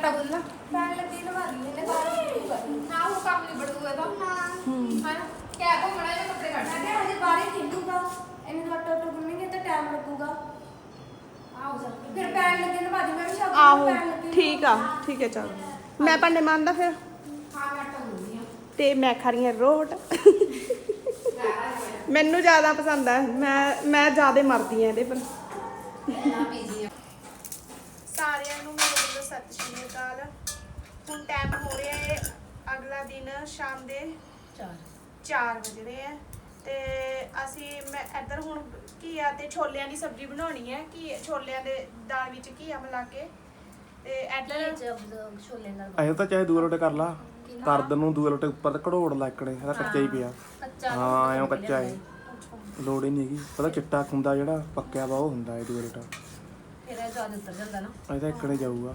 ਆਟਾ ਗੁੰਨ ਲਾ ਪੈਣ ਲੱਗੀ ਲਵਾ ਲਈ ਇਹਨੇ ਬਾਹਰ ਨਿਕਲੂਗਾ ਨਾ ਉਹ ਕੰਮ ਨਹੀਂ ਬੜੂਗਾ ਤਾਂ ਨਾ। ਹਾਂ ਕਿਆ ਕੋ ਮੜਾ ਇਹ ਕੱਪੜੇ ਕੱਢ। ਮੈਂ ਕਿਹਾ ਹਜੇ ਬਾਹਰ ਹੀ ਖੇਡੂਗਾ। ਇਹਨੇ ਤਾਂ ਆਟਾ ਆਟਾ ਗੁੰਨੇਗੇ ਤਾਂ ਟਾਈਮ ਲੱਗੂਗਾ। ਆਓ ਜਾ ਫਿਰ ਪੈਣ ਲੱਗੇ ਲਵਾ ਦੀ ਮੈਂ ਵੀ ਸ਼ਾਮ ਆਹੋ ਪੈਣ ਲੱਗੀ ਠੀਕ ਆ ਠੀਕ ਹੈ ਚਲ। ਮੈਂ ਭਾਂਡੇ ਮੰਨਦਾ ਫਿਰ। ਹਾਂ ਮੈਂ ਆਟਾ ਗੁੰਨਦੀ ਆ ਤੇ ਮੈਂ ਖਾ ਰਹੀ ਹਾਂ ਰੋਟ। ਮੈਨੂੰ ਜ਼ਿਆਦਾ ਪਸੰਦ ਆ। ਮੈਂ ਮੈਂ ਜ਼ਿਆਦਾ ਮਰਦੀ ਆ ਇਹਦੇ ਪਰ। ਨਾ ਬੀਜੀ ਆ ਸਾਰਿਆਂ ਨੂੰ ਮੇਰੇ ਵੱਲੋਂ ਸਤਿ ਸ਼੍ਰੀ ਅਕਾਲ ਹੁਣ ਟਾਈਮ ਹੋ ਰਿਹਾ ਹੈ ਅਗਲਾ ਦਿਨ ਸ਼ਾਮ ਦੇ ਚਾਰ। 4 ਵਜ ਰਹੇ ਹੈ ਤੇ ਅਸੀਂ ਮੈਂ ਇੱਧਰ ਹੁਣ ਘੀਆ ਤੇ ਛੋਲਿਆਂ ਦੀ ਸਬਜ਼ੀ ਬਣਾਉਣੀ ਹੈ ਕੀ ਛੋਲਿਆਂ ਦੇ ਦਾਲ ਵਿੱਚ ਘੀਆ ਮਿਲਾ ਕੇ। ਤੇ ਇੱਧਰ ਛੋਲੇ ਨਾਲ ਐਂ ਤਾਂ ਚਾਹੇ ਦੂਏ ਲੋਟੇ ਕਰ ਲਾ। ਕਰਦ ਨੂੰ? ਦੂਏ ਲੋਟੇ ਉੱਪਰ ਤੇ ਘੜੋੜ ਲੱਕੜੇ ਇਹਦਾ ਕੱਚਾ ਹੀ ਪਿਆ। ਹਾਂ ਐਂ ਕੱਚਾ ਹੈ। ਲੋੜ ਹੀ ਨਹੀਂ ਹੈਗੀ। ਪਤਾ ਚਿੱਟਾ ਖੁੰਦਾ ਜਿਹੜਾ ਪੱਕਿਆ ਵਾ ਉਹ ਹੁੰਦਾ ਹੈ ਦੂਏ ਲੋਟਾ ਫਿਰ ਇਹ ਜ਼ਿਆਦਾ ਉੱਤਰ ਜਾਂਦਾ ਨਾ। ਤਾਂ ਇੱਕੜੇ ਜਾਊਗਾ।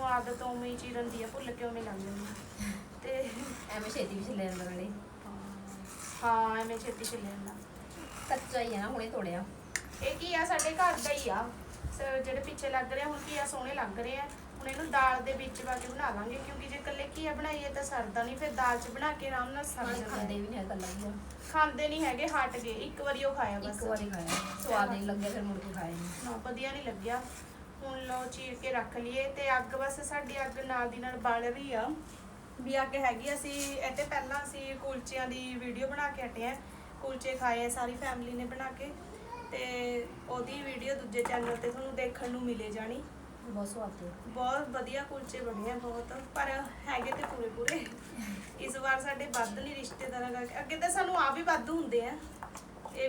ਮੈਨੂੰ ਆਦਤ ਉਵੇਂ ਹੀ ਚੀਰਨ ਦੀ ਆ ਭੁੱਲ ਕੇ ਉਵੇਂ ਲੱਗ ਜਾਂਦੀ ਆ। ਤੇ ਐਵੇਂ ਛੇਤੀ ਵੀ ਛਿੱਲੇ ਜਾਂਦਾ ਨਾਲੇ ਹਾਂ ਐਵੇਂ ਛੇਤੀ ਚੱਲ ਜਾਂਦਾ। ਕੱਚਾ ਹੀ ਆ ਨਾ ਹੁਣੇ ਤੋੜਿਆ। ਇਹ ਕੀ ਆ ਸਾਡੇ ਘਰ ਦਾ ਹੀ ਆ। ਸ- ਜਿਹੜੇ ਪਿੱਛੇ ਲੱਗ ਰਹੇ ਹੁਣ ਕੀ ਆ ਸੋਹਣੇ ਲੱਗ ਰਹੇ ਆ। ਹੁਣ ਇਹਨੂੰ ਦਾਲ ਦੇ ਵਿੱਚ ਪਾ ਕੇ ਬਣਾ ਲਾਂਗੇ ਕਿਉਂਕਿ ਜੇ ਇਕੱਲੇ ਘੀਆ ਬਣਾਈਏ ਤਾਂ ਸਰਦਾ ਨਹੀਂ। ਫਿਰ ਦਾਲ 'ਚ ਬਣਾ ਕੇ ਆਰਾਮ ਨਾਲ ਸਰ ਜਾਂਦਾ ਖਾਂਦੇ ਹੈ। ਵੀ ਨਹੀਂ ਹੈ ਕੱਲਾ ਆ। ਖਾਂਦੇ ਨਹੀਂ ਹੈਗੇ ਹਟ ਗਏ। ਇੱਕ ਵਾਰੀ ਉਹ ਖਾਇਆ ਬਸ। ਇੱਕ ਵਾਰੀ ਖਾਇਆ। ਸਵਾਦ ਨਹੀਂ ਲੱਗਿਆ ਫਿਰ ਮੁੜ ਕੇ ਖਾਇਆ ਨਹੀਂ। ਨਾ ਵਧੀਆ ਨਹੀਂ ਲੱਗਿਆ। ਹੁਣ ਲੋ ਚੀਰ ਕੇ ਰੱਖ ਲਈਏ ਤੇ ਅੱਗ ਬਸ ਸਾਡੀ ਅੱਗ ਨਾਲ ਦੀ ਨਾਲ ਬਲ ਰਹੀ ਆ ਵੀ ਅੱਗ ਹੈਗੀ ਅਸੀਂ ਤੇ ਪਹਿਲਾਂ ਅਸੀਂ ਕੁਲਚਿਆਂ ਦੀ ਵੀਡੀਓ ਬਣਾ ਕੇ ਹਟੇ ਆ। ਕੁਲਚੇ ਖਾਏ ਆ ਸਾਰੀ ਫੈਮਿਲੀ ਨੇ ਬਣਾ ਕੇ ਤੇ ਉਹਦੀ ਵੀਡੀਓ ਦੂਜੇ ਚੈਨਲ ਤੇ ਤੁਹਾਨੂੰ ਦੇਖਣ ਨੂੰ ਮਿਲੇ ਜਾਣੀ। ਬਹੁਤ ਸਵਾਦ ਬਹੁਤ ਵਧੀਆ ਕੁਲਚੇ ਬਣੇ ਆ ਬਹੁਤ ਪਰ ਹੈਗੇ ਤੇ ਪੂਰੇ ਪੂਰੇ ਇਸ ਵਾਰ ਸਾਡੇ ਵੱਧ ਨਹੀਂ ਰਿਸ਼ਤੇਦਾਰਾਂ ਕਰਕੇ ਅੱਗੇ ਤਾਂ ਸਾਨੂੰ ਆ ਵੀ ਵੱਧ ਹੁੰਦੇ ਆ।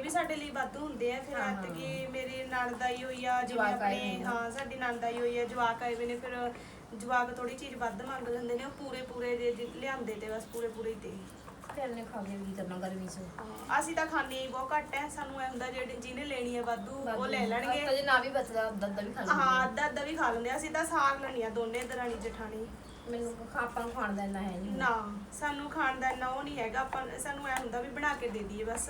ਵੀ ਸਾਡੇ ਲਈ ਵੱਧ ਹੁੰਦੇ ਆ ਫਿਰ ਹਾਂ, ਐਤ ਕਿ ਮੇਰੀ ਨਣਦਾਈ ਹੋਈ ਆ ਜਿਵੇਂ ਜਵਾਕ ਆਏ ਆਪਣੇ ਹੋਏ ਨੇ। ਹਾਂ ਸਾਡੀ ਨਣਦਾਈ ਹੋਈ ਆ ਜਵਾਕ ਆਏ ਹੋਏ ਨੇ ਫਿਰ ਜਵਾਕ ਥੋੜੀ ਚੀਜ਼ ਵੱਧ ਮੰਗ ਲੈਂਦੇ ਨੇ ਉਹ ਪੂਰੇ ਪੂਰੇ ਜੇ ਜੇ ਲਿਆਂਦੇ ਤੇ ਬਸ ਪੂਰੇ ਪੂਰੇ ਹੀ ਨੇ ਖਾ ਕੇ ਵੀ ਕਰਨਾ ਗਰਮੀ ਚ? ਹਾਂ, ਅਸੀਂ ਤਾਂ ਖਾਂਦੇ ਹੀ ਬਹੁਤ ਘੱਟ ਐ ਸਾਨੂੰ ਐ ਹੁੰਦਾ ਜਿਹੜੇ ਜਿਹਨੇ ਲੈਣੀ ਹੈ ਵਾਧੂ ਉਹ ਲੈ ਲੈਣਗੇ। ਜੇ ਨਾ ਵੀ ਬਚਦਾ ਅੱਧਾ ਅੱਧਾ ਵੀ ਖਾ ਲੈਂਦੇ ਹਾਂ ਅੱਧਾ ਅੱਧਾ ਵੀ ਖਾ ਲੈਂਦੇ ਆ। ਅਸੀਂ ਤਾਂ ਸਾਗ ਲੈਣੀਆਂ ਦੋਨੇ ਦਰਾਣੀ ਜਠਾਣੀ। ਮੈਨੂੰ ਖਾ- ਆਪਾਂ ਨੂੰ ਖਾਣ ਦਾ ਇੰਨਾ ਹੈ ਨਹੀਂ ਨਾ ਸਾਨੂੰ ਖਾਣ ਦਾ ਇੰਨਾ ਉਹ ਨਹੀਂ ਹੈਗਾ ਆਪਾਂ ਸਾਨੂੰ ਐ ਹੁੰਦਾ ਵੀ ਬਣਾ ਕੇ ਦੇ ਦਈਏ ਬਸ।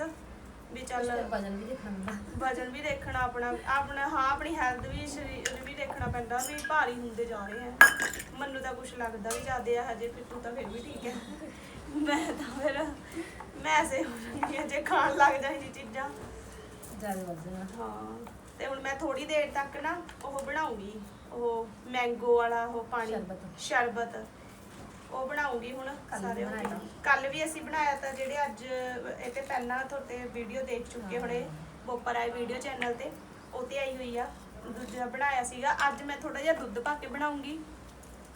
ਵੀ ਚੱਲ ਵਜਨ ਵੀ ਦੇਖਣਾ ਹੁੰਦਾ। ਵਜਨ ਵੀ ਦੇਖਣਾ ਆਪਣਾ ਆਪਣਾ ਹਾਂ ਆਪਣੀ ਹੈਲਥ ਵੀ ਸਰੀਰ ਵੀ ਦੇਖਣਾ ਪੈਂਦਾ ਵੀ ਭਾਰੀ ਹੁੰਦੇ ਜਾ ਰਹੇ ਆ। ਮੈਨੂੰ ਤਾਂ ਕੁਝ ਲੱਗਦਾ ਵੀ ਜ਼ਿਆਦੇ ਆ ਹਜੇ ਫਿਰ ਤੂੰ ਤਾਂ ਫਿਰ ਵੀ ਠੀਕ ਹੈ ਮੈਂ ਤਾਂ ਫਿਰ ਮੈਂ ਐਸੇ ਹੋ ਜਾਂਦੀ ਹਾਂ ਜੇ ਖਾਣ ਲੱਗ ਜਾਏ ਜੀ ਚੀਜ਼ਾਂ। ਜ਼ਿਆਦਾ ਵਜਨ ਹਾਂ ਤੇ ਹੁਣ ਮੈਂ ਥੋੜੀ ਦੇਰ ਤੱਕ ਨਾ ਉਹ ਬਣਾਉਂਗੀ ਉਹ ਮੈਂਗੋ ਵਾਲਾ ਉਹ ਪਾਣੀ ਸ਼ਰਬਤ। ਉਹ ਬਣਾਉਂਗੀ ਹੁਣ ਕੱਲ੍ਹ ਸਾਰੇ। ਕੱਲ ਵੀ ਅਸੀਂ ਬਣਾਇਆ ਤਾਂ ਜਿਹੜੇ ਅੱਜ ਇਹ ਤੇ ਪਹਿਲਾਂ ਤੁਹਾਡੇ ਵੀਡੀਓ ਦੇਖ ਚੁੱਕੇ। ਹੋਣੇ ਬੋਪਰ ਆਏ ਵੀਡੀਓ ਚੈਨਲ ਤੇ ਉਹ ਤੇ ਆਈ ਹੋਈ ਆ। ਦੂਜਾ ਬਣਾਇਆ ਸੀਗਾ ਅੱਜ ਮੈਂ ਥੋੜਾ ਜਿਹਾ ਦੁੱਧ ਪਾ ਕੇ ਬਣਾਉਂਗੀ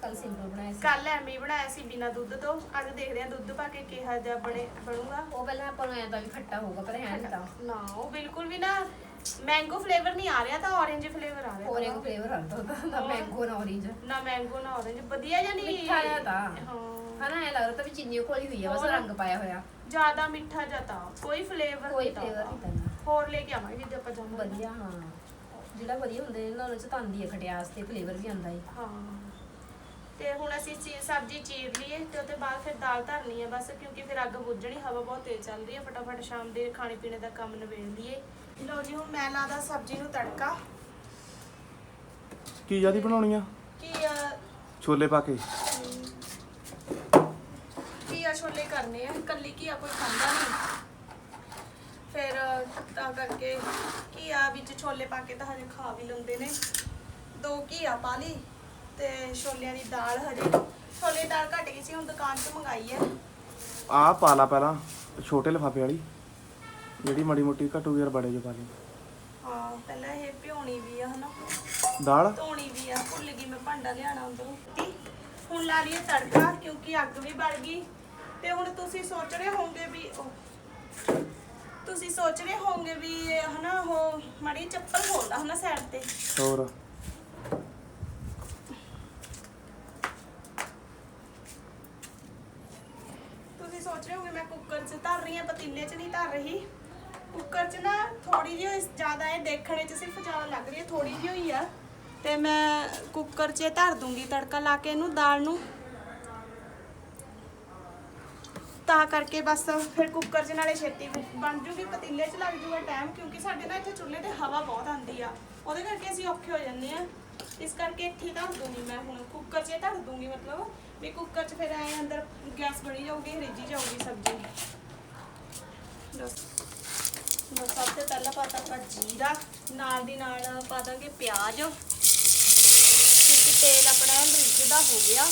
ਕੱਲ ਸਿੰਪਲ ਬਣਾਇਆ ਸੀ। ਕੱਲ ਐਵੇਂ ਹੀ ਬਣਾਇਆ ਸੀ ਬਿਨਾ ਦੁੱਧ ਤੋਂ। ਅੱਜ ਦੇਖਦੇ ਆ ਦੁੱਧ ਪਾ ਕੇ ਕਿਹਾ ਜਿਹਾ ਬਣੇ ਬਣੂਗਾ। ਉਹ ਪਹਿਲਾਂ ਆਪਾਂ ਨੂੰ ਐਂ ਤਾਂ ਵੀ ਖੱਟਾ ਹੋਊਗਾ ਪਰ ਹੈ ਨਹੀਂ ਤਾਂ। ਨਾ ਉਹ ਬਿਲਕੁਲ ਵੀ ਨਾ ਮੈਂਗੋ ਫਲੇਵਰ ਨਹੀਂ ਆ ਰਿਹਾ ਤਾਂ orange ਫਲੇਵਰ ਆ ਰਿਹਾ ਇੱਕ ਫਲੇਵਰ ਹਲਦਾ ਉਹਦਾ ਨਾ ਮੈਂਗੋ ਨਾ orange ਨਾ ਮੈਂਗੋ ਨਾ orange ਵਧੀਆ ਜਾਂ ਨਹੀਂ? ਮਿੱਠਾ ਜਿਹਾ ਤਾਂ। ਹਾਂ। ਹਨਾ ਐ ਲੱਗਦਾ ਤਾਂ ਵੀ ਚੀਨੀ ਘੋਲੀ ਹੋਈ ਆ ਬਸ। ਰੰਗ ਪਾਇਆ ਹੋਇਆ। ਜ਼ਿਆਦਾ ਮਿੱਠਾ ਜਾਂ ਤਾਂ। ਕੋਈ ਫਲੇਵਰ ਕੋਈ ਫਲੇਵਰ ਨਹੀਂ ਪੈਂਦਾ ਹੋਰ ਲੈ ਕੇ ਆਵਾਂਗੇ ਜਿੱਦ ਆਪਾਂ ਜਾਵਾਂਗੇ ਵਧੀਆ ਹਾਂ। ਜਿਹੜਾ ਵਧੀਆ ਹੁੰਦੇ ਇਹਨਾਂ ਵਿੱਚ ਤਾਂ ਆਉਂਦੀ ਹੈ ਖਟਿਆਸ ਤੇ ਫਲੇਵਰ ਵੀ ਆਉਂਦਾ ਹੈ ਹਾਂ। ਤੇ ਹੁਣ ਅਸੀਂ ਚੀ- ਸਬਜ਼ੀ ਚੀਰ ਲਈਏ ਤੇ ਉਹਦੇ ਬਾਅਦ ਫਿਰ ਦਾਲ ਧਰਨੀ ਹੈ ਬਸ ਕਿਉਂਕਿ ਫਿਰ ਅੱਗ ਬੁੱਝਣੀ ਹਵਾ ਬਹੁਤ ਤੇਜ਼ ਚੱਲ ਰਹੀ ਹੈ ਫਟਾਫਟ ਸ਼ਾਮ ਦੇ ਖਾਣੇ ਪੀਣੇ ਦਾ ਕੰਮ ਨਿਬੇੜ ਲਈਏ। ਲਓ ਜੀ ਹੁਣ ਮੈਂ ਲਾਦਾ ਸਬਜ਼ੀ ਨੂੰ ਤੜਕਾ। ਕੀ ਜਿਆਦੀ ਬਣਾਉਣੀ ਆ? ਕੀ ਛੋਲੇ ਪਾ ਕੇ। ਘੀਆ ਛੋਲੇ ਕਰਨੇ ਆ? ਕੱਲੀ ਘੀਆ ਕੋਈ ਖਾਂਦਾ ਨਹੀਂ। ਫਿਰ ਤਾਂ ਕਰਕੇ ਘੀਆ ਵਿੱਚ ਛੋਲੇ ਪਾ ਕੇ ਤਾਂ ਹਜੇ ਖਾ ਵੀ ਲੈਂਦੇ ਨੇ। ਦੋ ਘੀਆ ਪਾ ਲਈ ਤੇ ਛੋਲਿਆਂ ਦੀ ਦਾਲ ਹਜੇ। ਛੋਲੇ ਦਾਲ ਘਟ ਗਈ ਸੀ ਹੁਣ ਦੁਕਾਨ ਤੋਂ ਮੰਗਾਈ ਹੈ ਆਹ ਪਾ ਲਾ ਪਹਿਲਾਂ ਛੋਟੇ ਲਿਫਾਫੇ ਵਾਲੀ। ਜਿਹੜੀ ਮਾੜੀ ਮੋਟੀ ਘਟੂ ਯਾਰ ਬੜੇ ਜੋ। ਪਾ ਲਈ ਹਾਂ ਪਹਿਲਾਂ ਇਹ ਭਿਉਣੀ ਵੀ ਆ ਹਨਾ। ਦਾਲ? ਧੋਣੀ ਵੀ ਆ ਭੁੱਲ ਗਈ ਮੈਂ ਭਾਂਡਾ ਲਿਆਣਾ ਅੰਦਰੋਂ ਹੁਣ ਲਾ ਲਈਏ ਤੜਕਾ ਕਿਉਂਕਿ ਅੱਗ ਵੀ ਬਲ ਗਈ। ਤੇ ਹੁਣ ਤੁਸੀਂ ਸੋਚ ਰਹੇ ਹੋਵੋਗੇ ਵੀ ਉਹ- ਤੁਸੀਂ ਸੋਚ ਰਹੇ ਹੋਵੋਗੇ ਵੀ ਇਹ ਹਨਾ ਉਹ ਮੜੀ ਚੱਪਲ ਖੋਲਦਾ ਹਨਾ ਸਾਈਡ ਤੇ। ਹੋਰ? ਤੁਸੀਂ ਸੋਚ ਰਹੇ ਹੋਗੇ ਮੈਂ ਕੁੱਕਰ 'ਚ ਧਰ ਰਹੀ ਹਾਂ ਪਤੀਲੇ 'ਚ ਨਹੀਂ ਧਰ ਰਹੀ? ਕੁੱਕਰ 'ਚ ਨਾ ਥੋੜੀ ਜਿਹੀ ਜ਼ਿਆਦਾ ਇਹ ਦੇਖਣੇ 'ਚ ਸਿਰਫ ਜ਼ਿਆਦਾ ਲੱਗ ਰਹੀ ਹੈ ਥੋੜੀ ਜਿਹੀ ਹੋਈ ਆ। ਤੇ ਮੈਂ ਕੁੱਕਰ 'ਚ ਧਰ ਦੂੰਗੀ, ਤੜਕਾ ਲਾ ਕੇ ਇਹਨੂੰ ਦਾਲ ਨੂੰ। ਤਾਂ ਕਰਕੇ ਬਸ ਫਿਰ ਕੁੱਕਰ 'ਚ ਨਾਲੇ ਛੇਤੀ ਬਣ ਜੂਗੀ, ਪਤੀਲੇ 'ਚ ਲੱਗ ਜੂਗਾ ਟਾਈਮ, ਕਿਉਂਕਿ ਸਾਡੇ ਨਾ ਇੱਥੇ ਚੁੱਲ੍ਹੇ ਤੇ ਹਵਾ ਬਹੁਤ ਆਉਂਦੀ ਆ। ਉਹਦੇ ਕਰਕੇ ਅਸੀਂ ਔਖੇ ਹੋ ਜਾਂਦੇ ਆ। ਇਸ ਕਰਕੇ ਇੱਥੇ ਧਰ ਦੂੰਗੀ ਮੈਂ ਹੁਣ, ਕੁੱਕਰ 'ਚ ਧਰ ਦੂੰਗੀ ਮਤਲਬ, ਵੀ ਕੁੱਕਰ 'ਚ ਫਿਰ ਐ ਅੰਦਰ ਗੈਸ ਬਣੀ ਜਾਊਗੀ ਰਿੱਝੀ ਜਾਊਗੀ ਸਬਜ਼ੀ। ਬਸ। ਸਭ ਤੋਂ ਪਹਿਲਾਂ ਪਾਤਾ ਆਪਾਂ ਜੀਰਾ ਨਾਲ ਦੀ ਨਾਲ ਪਾ ਦਾਂਗੇ ਪਿਆਜ਼। ਕਿਉਂਕਿ ਤੇਲ ਆਪਣਾ ਐਨ ਰਿੱਝਦਾ ਹੋ ਗਿਆ।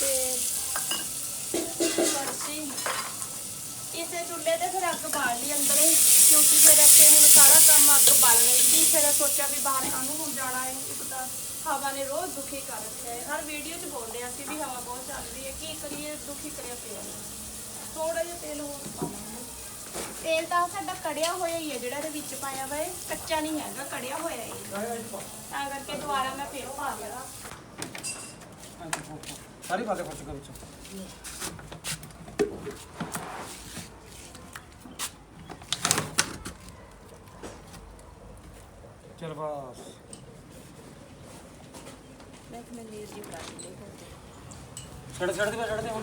ਤੇ ਕੜਛੀ। ਇਸੇ ਚੁੱਲ੍ਹੇ ਤੇ ਫਿਰ ਅੱਗ ਬਾਲ ਲਈ ਅੰਦਰ ਕਿਉਂਕਿ ਫਿਰ ਇੱਥੇ ਹੁਣ ਸਾਰਾ ਕੰਮ ਅੱਗ ਬਾਲ ਰਹੀ ਸੀ। ਫਿਰ ਸੋਚਿਆ ਵੀ ਬਾਹਰ ਕਾਹਨੂੰ ਹੁਣ ਜਾਣਾ ਹੈ। ਇੱਕ ਤਾਂ ਹਵਾ ਨੇ ਰੋਜ਼ ਦੁਖੀ ਕਰ ਰੱਖਿਆ ਹੈ। ਹਰ ਵੀਡੀਓ 'ਚ ਬੋਲਦੇ ਆ ਅਸੀਂ ਵੀ ਹਵਾ ਬਹੁਤ ਚੱਲ ਰਹੀ ਹੈ। ਕੀ ਕਰੀਏ? ਦੁਖੀ ਕਰਿਆ ਪਿਆ ਥੋੜਾ ਜਿਹਾ ਤੇਲ ਹੋਰ ਪਾਵਾਂਗੇ ਤੇਲ ਤਾਂ ਸਾਡਾ ਕੜਿਆ ਹੋਇਆ ਹੀ ਹੈ ਜਿਹੜਾ ਇਹਦੇ ਵਿੱਚ ਪਾਇਆ ਵਾ ਇਹ ਕੱਚਾ ਨਹੀਂ ਹੈਗਾ ਕੜਿਆ ਹੋਇਆ ਹੈ। ਤਾਂ ਕਰਕੇ ਦੁਬਾਰਾ ਮੈਂ ਫੇਰ ਪਾ ਲਿਆ ਸਾਰੀ ਪਾ ਦੇ ਖੁਸ਼ ਕਰ ਵਿੱਚ। ਚਲ ਬਸ। ਮੈਂ ਕਮੇ ਨੀਰ ਜੀ ਬਣਾ ਲਈ ਛੜ ਛੜ ਦੇ ਛੜ ਦੇ ਹੁਣ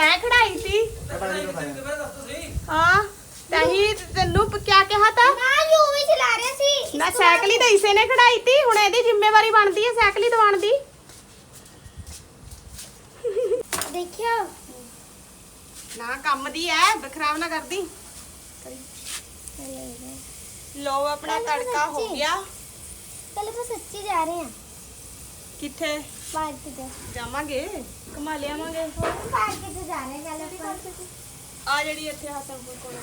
ਤੈਂ ਖੜਾਈ ਸੀ। ਹਾਂ ਤੈਂ ਹੀ ਤੈਨੂੰ ਪ- ਕਿਆ ਕਿਹਾ ਤਾ? ਨਾ ਯੂ ਵੀ ਚਲਾ ਰਿਹਾ ਸੀ। ਨਾ ਸਾਈਕਲ ਹੀ ਤਾਂ ਇਸੇ ਨੇ ਖੜਾਈ ਤੀ। ਹੁਣ ਇਹਦੀ ਜ਼ਿੰਮੇਵਾਰੀ ਬਣਦੀ ਹੈ ਸਾਈਕਲ ਹੀ ਦਵਾਉਣ ਦੀ। ਦੇਖਿਓ। ਨਾ ਕੰਮ ਦੀ ਐ ਬਖਰਾਵ ਨਾ ਕਰਦੀ। ਲੋ ਆਪਣਾ ਤੜਕਾ ਹੋ ਗਿਆ। ਤਾਂ ਸੱਚੀ ਜਾ ਰਹੇ ਹਾਂ ਕਿੱਥੇ? ਪਾਰਕ ਤੇ। ਜਾਵਾਂਗੇ? ਕਮਾ ਲਿਆਵਾਂਗੇ। ਪਾਰਕ ਤੇ ਜਾ ਰਹੇ ਹਾਂ ਕੱਲ ਆਪਾਂ। ਆ ਜਿਹੜੀ ਇੱਥੇ ਹਸਨਪੁਰ ਕੋਲ।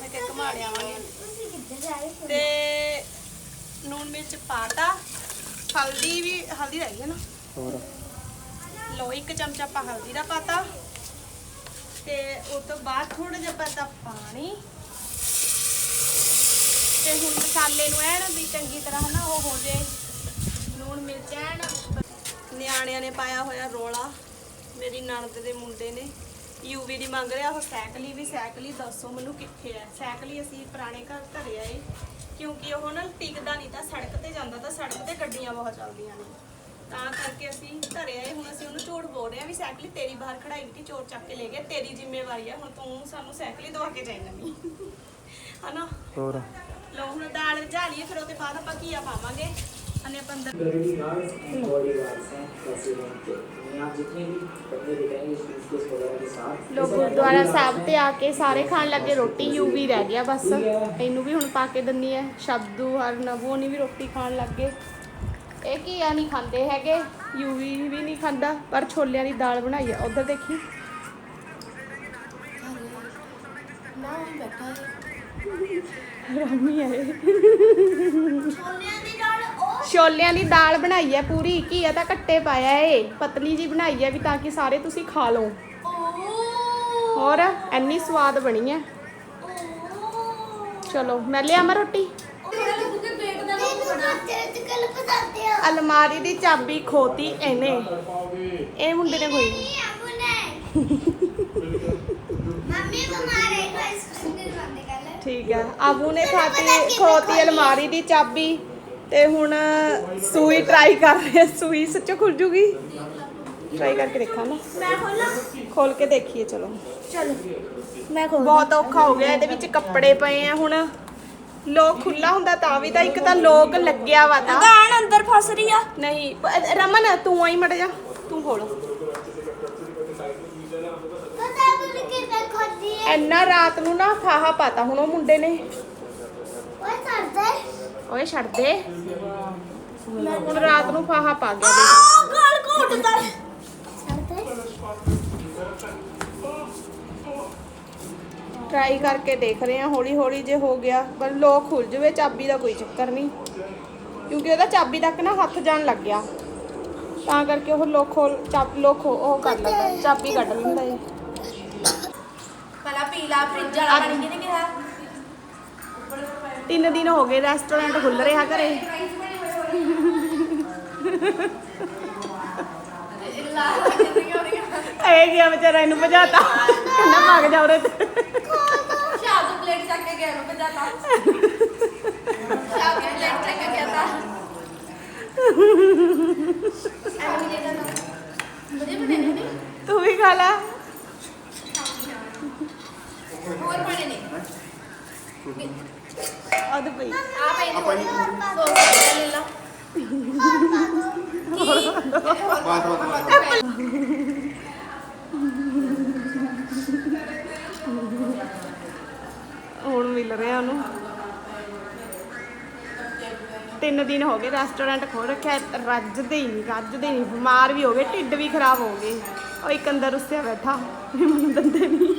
ਮੈਂ ਕਿ ਕਮਾ ਲਿਆਵਾਂਗੇ। ਤੁਸੀਂ ਕਿੱਧਰ ਜਾ ਰਹੇ ਤੇ ਨੂਨ ਮਿਰਚ ਪਾਤਾ। ਹਲਦੀ ਵੀ ਹਲਦੀ ਰਹਿ ਗਈ ਹੈ ਨਾ। ਹੋਰ? ਲੋ ਇੱਕ ਚਮਚਾ ਆਪਾਂ ਹਲਦੀ ਦਾ ਪਾਤਾ। ਤੇ ਉਸ ਤੋਂ ਬਾਅਦ ਥੋੜਾ ਜਿਹਾ ਪਾਤਾ ਪਾਣੀ। ਤੇ ਹੁਣ ਮਸਾਲੇ ਨੂੰ ਐਨ ਵੀ ਚੰਗੀ ਤਰ੍ਹਾਂ ਹਨਾ ਉਹ ਹੋ ਜੇ। ਲੂਣ ਮਿਰਚ ਐਨ। ਨਿਆਣਿਆਂ ਨੇ ਪਾਇਆ ਹੋਇਆ ਰੋਲਾ। ਮੇਰੀ ਨਣਦ ਦੇ ਮੁੰਡੇ ਨੇ। ਯੂਵੀ ਦੀ ਮੰਗ ਰਿਹਾ ਉਹ ਸਾਈਕਲੀ ਵੀ ਸਾਈਕਲੀ ਦੱਸੋ ਮੈਨੂੰ ਕਿੱਥੇ ਹੈ ਸਾਈਕਲੀ ਅਸੀਂ ਪੁਰਾਣੇ ਘਰ ਧਰਿਆ ਏ ਕਿਉਂਕਿ ਉਹ ਨਾ ਟਿਕਦਾ ਨਹੀਂ ਤਾਂ ਸੜਕ ਤੇ ਜਾਂਦਾ ਤਾਂ ਸੜਕ ਤੇ ਗੱਡੀਆਂ ਬਹੁਤ ਚੱਲਦੀਆਂ ਨੇ। ਤਾਂ ਕਰਕੇ ਅਸੀਂ ਧਰਿਆ ਏ ਹੁਣ ਅਸੀਂ ਉਹਨੂੰ ਝੂਠ ਬੋਲ ਰਹੇ ਆ ਵੀ ਸਾਈਕਲ ਤੇਰੀ ਬਾਹਰ ਖੜਾਈ ਦਿੱਤੀ ਚੋਰ ਚੱਕ ਕੇ ਲੈ ਗਿਆ। ਤੇਰੀ ਜ਼ਿੰਮੇਵਾਰੀ ਆ। ਹੁਣ ਤੂੰ ਸਾਨੂੰ ਸਾਈਕਲ ਦਵਾ ਕੇ ਜਾਈ ਨਵੀਂ। ਹਨਾ? ਹੋਰ? ਲੋ ਹੁਣ ਦਾਲ ਰਝਾ ਲਈਏ ਫਿਰ ਉਹਦੇ ਬਾਅਦ ਆਪਾਂ ਘੀਆ ਪਾਵਾਂਗੇ। ਅਨੇ ਆਪਾਂ ਅੰਦਰ Gravity guards and body guards हैं कैसे बनते हैं आप जितने भी बंदे दिखाएंगे स्पीच वगैरह के साथ ਲੋਕ ਗੁਰਦੁਆਰਾ ਸਾਹਿਬ ਤੇ ਆ ਕੇ ਸਾਰੇ ਖਾਣ ਲੱਗੇ ਰੋਟੀ ਯੂਵੀ ਰਹਿ ਗਿਆ ਬਸ ਇਹਨੂੰ ਵੀ ਹੁਣ ਪਾ ਕੇ ਦਿੰਨੀ ਹੈ ਸ਼ਬਦੂ ਹਰ ਨਵੋ ਨਹੀਂ ਵੀ ਰੋਟੀ ਖਾਣ ਲੱਗੇ ਇਹ ਕੀ ਆ ਨਹੀਂ ਖਾਂਦੇ ਹੈਗੇ ਯੂਵੀ ਵੀ ਨਹੀਂ ਖਾਂਦਾ ਪਰ ਛੋਲਿਆਂ ਦੀ ਦਾਲ ਬਣਾਈ ਆ ਉਧਰ ਦੇਖੀ ਨਾ ਬੈਠਾ ਹੈ ਰਾਮੀ ਆਏ। ਛੋਲਿਆਂ ਦੀ ਨਾਲ ਉਹ ਛੋਲਿਆਂ ਦੀ ਦਾਲ ਬਣਾਈ ਹੈ ਪੂਰੀ ਘੀਆ ਤਾਂ ਕੱਟੇ ਪਾਇਆ ਏ। ਪਤਲੀ ਜੀ ਬਣਾਈ ਹੈ ਵੀ ਤਾਂ ਕਿ ਸਾਰੇ ਤੁਸੀਂ ਖਾ ਲਓ। ਹੋਰ ਐਨੀ ਸਵਾਦ ਬਣੀ ਹੈ। ਚਲੋ ਮੈਂ ਲਿਆਵਾਂ ਰੋਟੀ? ਅਲਮਾਰੀ ਦੀ ਚਾਬੀ ਖੋਤੀ ਇਹਨੇ। ਇਹ ਮੁੰਡੇ ਨੇ ਖੋਈ ਮੰਮੀ ਬਿਮਾਰ ਹੈ ਤਾਂ ਇਸ ਨੂੰ ਬੰਦ ਕਰ ਲੈ ਠੀਕ ਹੈ ਆਬੂ ਨੇ ਖਾਤੀ ਖੋਤੀ ਅਲਮਾਰੀ ਦੀ ਚਾਬੀ ਤੇ ਹੁਣ ਸੂਈ ਟਰਾਈ ਕਰ ਰਹੇ। ਆ ਸੂਈ ਸੱਚੋ ਖੁੱਲ ਜੂਗੀ? ਟਰਾਈ ਕਰਕੇ ਦੇਖਾਂ ਨਾ ਮੈਂ ਖੋਲਾਂ? ਖੋਲ ਕੇ ਦੇਖੀਏ ਚਲੋ। ਚਲੋ। ਮੈਂ ਖੋਲ ਬਹੁਤ ਔਖਾ ਹੋ ਗਿਆ ਇਹਦੇ ਵਿੱਚ ਕੱਪੜੇ ਪਏ ਆ ਹੁਣ। ਲੋਕ ਖੁੱਲਾ ਹੁੰਦਾ ਤਾਂ ਵੀ ਤਾਂ ਇੱਕ ਤਾਂ ਲੋਕ ਲੱਗਿਆ ਵਾ ਤਾਂ। ਗਾਣ ਅੰਦਰ ਫਸ ਰਹੀ ਆ। ਨਹੀਂ ਪ- ਰਮਨ ਤੂੰ ਆਈ ਮੜ ਜਾ। ਤੂੰ ਖੋਲ ਪਤਾ ਮੈਨੂੰ ਕਿਵੇਂ ਖੋਦੀ ਹੈ ਐਨਾ ਰਾਤ ਨੂੰ ਨਾ ਫਾਹਾ ਪਾਤਾ ਹੁਣ ਉਹ ਮੁੰਡੇ ਨੇ। ਓਏ ਕਰਦਾ ਓਏ ਛੱਡ ਦੇ ਹੁਣ ਰਾਤ ਨੂੰ ਫਾਹਾ ਪਾ ਗਿਆ ਆ ਗਾਲ ਘੋਟਦਾ ਛੱਡਦਾ। ਟਰਾਈ ਕਰਕੇ ਦੇਖ ਰਹੇ ਹਾਂ ਹੌਲੀ ਹੌਲੀ ਜੇ ਹੋ ਗਿਆ। ਪਰ ਲੋਕ ਖੁੱਲ ਜਵੇ ਚਾਬੀ ਦਾ ਕੋਈ ਚੱਕਰ ਨਹੀਂ। ਕਿਉਂਕਿ ਉਹਦਾ ਚਾਬੀ ਤੱਕ ਨਾ ਹੱਥ ਜਾਣ ਲੱਗ ਗਿਆ। ਤਾਂ ਕਰਕੇ ਉਹ ਲੋਕ ਖੋਲ ਚਾਪ ਲੋਕ ਉਹ ਕਰ ਲੈਂਦਾ। ਚਾਬੀ ਕੱਢ ਲੈਂਦਾ ਏ ਪਹਿਲਾਂ ਪੀਲਾ ਫ੍ਰਿਜ ਵਾਲਾ ਪਾਣੀ ਕਿਹਨੇ ਕਿਹਾ? ਤਿੰਨ ਦਿਨ ਹੋ ਗਏ ਰੈਸਟੋਰੈਂਟ ਖੁੱਲ ਰਿਹਾ ਘਰੇ। ਇਹ ਗਿਆ ਵਿਚਾਰਾ ਇਹਨੂੰ ਭਜਾਤਾ। ਕਹਿੰਦਾ ਭੱਗ ਜਾ ਉਰੇ ਤੇ। ਸ਼ਾਮ ਨੂੰ ਪਲੇਟ ਚੱਕ ਕੇ ਗਿਆ ਨੂੰ ਭਜਾਤਾ। ਸ਼ਾਮ ਨੂੰ ਪਲੇਟ ਚੱਕ ਕੇ ਗਿਆ ਤਾਂ। ਐਵੇਂ ਬਣੇ ਤੂੰ ਵੀ ਖਾ ਲੈ। ਹੋਰ ਬਣੇ ਨੇ। ਅਦ ਪਈ ਆ ਪਏ ਨੇ ਸੌਸ ਲੈ ਲਾ ਹੁਣ ਮਿਲ ਰਿਹਾ ਉਹਨੂੰ। ਤਿੰਨ ਦਿਨ ਹੋ ਗਏ ਰੈਸਟੋਰੈਂਟ ਖੋਲ ਰੱਖਿਆ ਰੱਜਦੇ ਹੀ ਨਹੀਂ ਰੱਜਦੇ ਨਹੀਂ। ਬਿਮਾਰ ਵੀ ਹੋ ਗਏ ਢਿੱਡ ਵੀ ਖਰਾਬ ਹੋ ਗਏ। ਉਹ ਇੱਕ ਅੰਦਰ ਰੁੱਸਿਆ ਬੈਠਾ। ਵੀ ਮੈਨੂੰ ਦੰਦੇ ਨਹੀਂ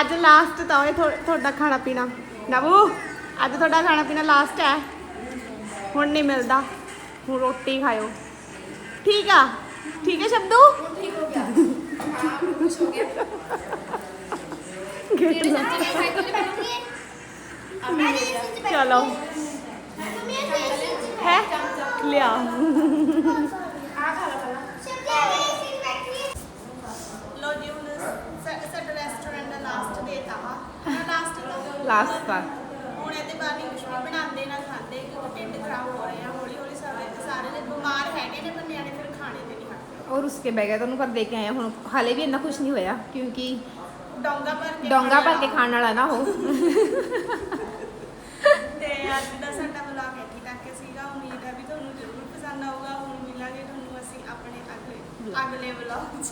ਅੱਜ ਲਾਸਟ ਤਾਂ ਇਹ ਤੁਹਾਡਾ ਖਾਣਾ ਪੀਣਾ। ਨਬੂ ਅੱਜ ਤੁਹਾਡਾ ਖਾਣਾ ਪੀਣਾ ਲਾਸਟ ਹੈ। ਹੁਣ ਨਹੀਂ ਮਿਲਦਾ। ਹੁਣ ਰੋਟੀ ਖਾਇਓ। ਠੀਕ ਆ? ਠੀਕ ਹੈ ਸ਼ਬਦੂ? ਠੀਕ ਹੋ ਗਿਆ ਹਾਂ ਹੋ ਗਿਆ ਜਿਹੜੇ ਸੱਚੇ ਚਲੋ ਹੈ? ਲਿਆ। ਆ ਖਾ ਲਾ ਪਹਿਲਾਂ। ਲੋ ਜੀ ਹੁਣ ਸਾਡਾ ਰੈਸਟੋਰੈਂਟ ਦਾ ਲਾਸਟ ਡੇ ਤਾਂ ਲਾਸਟ ਤਾਂ ਹੁਣ ਇਹਦੇ ਬਾਅਦ ਹੀ ਕੁਝ ਵੀ ਬਣਾਉਂਦੇ ਨਾ ਖਾਂਦੇ ਕਿਉਂਕਿ ਢਿੱਡ ਖਰਾਬ ਹੋ ਰਹੇ ਹੌਲੀ ਹੌਲੀ ਸਾਰੇ ਸਾਰੇ ਦੇ ਬਿਮਾਰ ਹੈਗੇ ਨੇ ਪਰ ਨਿਆਣੇ ਫਿਰ ਖਾਣੇ ਤੇ ਨਹੀਂ ਹਟਦੇ। ਔਰ ਉਸਕੇ ਬਹਿ ਗਿਆ ਤੁਹਾਨੂੰ ਪਰ ਦੇ ਕੇ ਆਏ ਹਾਂ। ਹੁਣ ਹਾਲੇ ਵੀ ਇੰਨਾ ਖੁਸ਼ ਨਹੀਂ ਹੋਇਆ ਕਿਉਂਕਿ ਡੋਂਗਾ ਭਰ ਕੇ ਡੋਂਗਾ ਭਰ ਕੇ ਖਾਣ ਵਾਲਾ ਨਾ ਉਹ। ਤੇ ਅੱਜ ਦਾ ਸਾਡਾ ਵਲੌਗ ਇੱਥੇ ਤੱਕ ਸੀਗਾ। ਉਮੀਦ ਹੈ ਵੀ ਤੁਹਾਨੂੰ ਜ਼ਰੂਰ ਪਸੰਦ ਆਊਗਾ। ਹੁਣ ਮਿਲਾਂਗੇ ਤੁਹਾਨੂੰ ਅਸੀਂ ਆਪਣੇ ਅਗਲੇ ਅਗਲੇ ਵਲੌਗ 'ਚ।